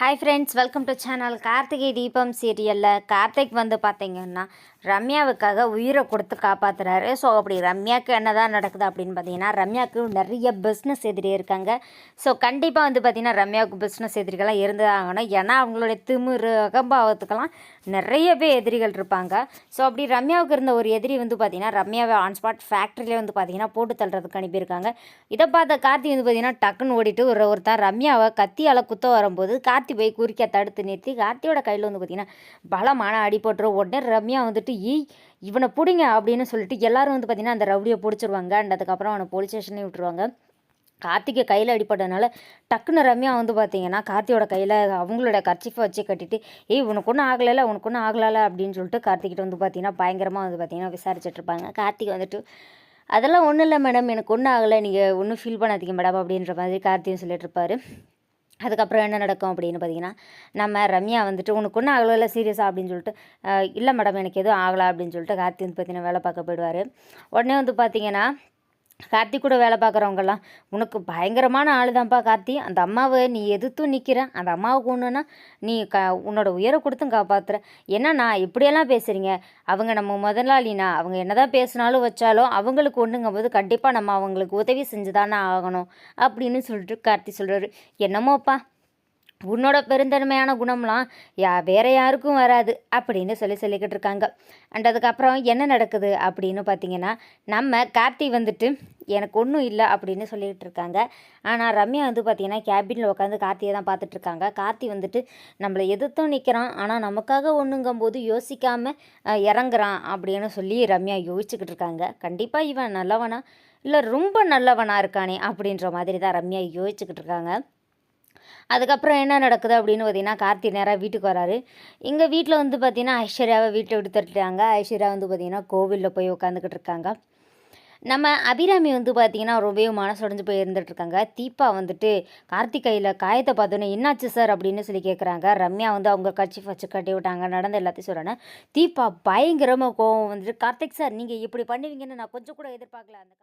Hi friends welcome to channel Karthigai Deepam சீரியலில் கார்த்திக் வந்து பார்த்தீங்கன்னா ரம்யாவுக்காக உயிரை கொடுத்து காப்பாற்றுறாரு ஸோ அப்படி ரம்யாவுக்கு என்ன தான் நடக்குது அப்படின்னு பார்த்தீங்கன்னா ரம்யாவுக்கு நிறைய பிஸ்னஸ் எதிரி இருக்காங்க. ஸோ கண்டிப்பாக வந்து பார்த்திங்கன்னா ரம்யாவுக்கு பிஸ்னஸ் எதிரிகள்லாம் இருந்தாகணும் ஏன்னா அவங்களுடைய திமிரு அகம்பாவத்துக்கெல்லாம் நிறைய பேர் எதிரிகள் இருப்பாங்க. ஸோ அப்படி ரம்யாவுக்கு இருந்த ஒரு எதிரி வந்து பார்த்திங்கன்னா ரம்யாவை ஆன் ஸ்பாட் ஃபேக்ட்ரியிலே வந்து பார்த்திங்கன்னா போட்டு தள்ளுறதுக்கு அனுப்பியிருக்காங்க. இதை பார்த்த கார்த்தி வந்து பார்த்தீங்கன்னா டக்குன்னு ஓடிட்டு ஒரு ஒருத்தன் ரம்யாவை கத்தியால் குத்த வரும்போது கார்த்தி கார்த்தி போய் குறுக்க தடுத்து நிறுத்தி கார்த்தியோட கையில் வந்து பார்த்தீங்கன்னா பலமான அடிபட்டுரும் உடனே ரம்யா வந்துட்டு ஈ இவனை பிடிங்க அப்படின்னு சொல்லிட்டு எல்லாரும் வந்து பார்த்தீங்கன்னா அந்த ரவுடியை பிடிச்சிருவாங்க அண்ட் அதுக்கப்புறம் அவனை போலீஸ் ஸ்டேஷனே விட்டுருவாங்க. கார்த்திகை கையில் அடிப்பட்டதுனால டக்குன்னு ரம்யா வந்து பார்த்தீங்கன்னா கார்த்தியோட கையில் அவங்களோட கர்ச்சிஃபை வச்சு கட்டிட்டு ஏய் உனக்கு ஒன்றும் ஆகலைல உனக்கு ஒன்றும் ஆகலால அப்படின்னு சொல்லிட்டு கார்த்திகிட்ட வந்து பார்த்தீங்கன்னா பயங்கரமாக வந்து பார்த்தீங்கன்னா விசாரிச்சுட்ருப்பாங்க கார்த்திக் வந்துட்டு அதெல்லாம் ஒன்றும் இல்லை மேடம் எனக்கு ஒன்றும் ஆகலை நீங்கள் ஒன்றும் ஃபீல் பண்ணாதீங்க மேடம் அப்படின்ற மாதிரி கார்த்தியும் சொல்லிட்டு இருப்பாரு. அதுக்கப்புறம் என்ன நடக்கும் அப்படின்னு பார்த்தீங்கன்னா நம்ம ரம்யா வந்துட்டு உனக்கு ஒன்றும் ஆகலை சீரியஸாக அப்படின்னு சொல்லிட்டு இல்லை மேடம் எனக்கு எதுவும் ஆகலை அப்படின்னு சொல்லிட்டு கார்த்தி வந்து பார்த்தீங்கன்னா வேலை பார்க்க போயிடுவார். உடனே வந்து பார்த்தீங்கன்னா கார்த்தி கூட வேலை பார்க்குறவங்கெல்லாம் உனக்கு பயங்கரமான ஆள் தான்ப்பா கார்த்தி. அந்த அம்மாவை நீ எதிர்த்தும் நிற்கிற அந்த அம்மாவுக்கு ஒன்றுனா நீ க உன்னோட உயரை கொடுத்தும் காப்பாற்றுற என்னண்ணா இப்படியெல்லாம் பேசுகிறீங்க அவங்க நம்ம முதலாளினா அவங்க என்னதான் பேசினாலும் வச்சாலும் அவங்களுக்கு ஒன்றுங்கும் போது கண்டிப்பாக நம்ம அவங்களுக்கு உதவி செஞ்சு தானே ஆகணும். அப்படின்னு சொல்லிட்டு கார்த்தி சொல்கிறாரு என்னமோப்பா உன்னோட பெருந்தன்மையான குணம்லாம் யா வேற யாருக்கும் வராது அப்படின்னு சொல்லி சொல்லிக்கிட்டு இருக்காங்க அண்ட் அதுக்கப்புறம் என்ன நடக்குது அப்படின்னு பார்த்தீங்கன்னா நம்ம கார்த்தி வந்துட்டு எனக்கு ஒன்றும் இல்லை அப்படின்னு சொல்லிக்கிட்டு இருக்காங்க ஆனால் ரம்யா வந்து பார்த்தீங்கன்னா கேபினில் உட்காந்து கார்த்தியை தான் பார்த்துட்டு இருக்காங்க கார்த்தி வந்துட்டு நம்மளை எதிர்த்தும் நிற்கிறான் ஆனால் நமக்காக ஒன்றுங்கும்போது யோசிக்காமல் இறங்குறான் அப்படின்னு சொல்லி ரம்யா யோசிச்சுக்கிட்டு இருக்காங்க கண்டிப்பாக இவன் நல்லவனா? இல்லை ரொம்ப நல்லவனாக இருக்கானே அப்படின்ற மாதிரி தான் ரம்யா யோசிச்சுக்கிட்டு இருக்காங்க அதுக்கப்புறம் என்ன நடக்குது அப்படின்னு பார்த்தீங்கன்னா கார்த்தி நேராக வீட்டுக்கு வராரு. எங்கள் வீட்டில் வந்து பார்த்திங்கன்னா ஐஸ்வர்யாவை வீட்டை விட்டு தட்டுட்டாங்க. ஐஸ்வர்யா வந்து பார்த்திங்கன்னா கோவிலில் போய் உட்காந்துக்கிட்டு இருக்காங்க. நம்ம அபிராமி வந்து பார்த்திங்கன்னா ரொம்பவே மனசுடைஞ்சு போய் இருந்துகிட்ருக்காங்க தீபா வந்துட்டு கார்த்திகையில் காயத்தை பார்த்தோன்னே என்னாச்சு சார்? அப்படின்னு சொல்லி கேட்குறாங்க ரம்யா வந்து அவங்க கட்சி வச்சு கட்டி விட்டாங்க. நடந்த எல்லாத்தையும் சொல்கிறேன் தீபா பயங்கரமாக கோவம் வந்துட்டு கார்த்திக் சார் நீங்கள் இப்படி பண்ணுவீங்கன்னு நான் கொஞ்சம் கூட எதிர்பார்க்கல. அந்த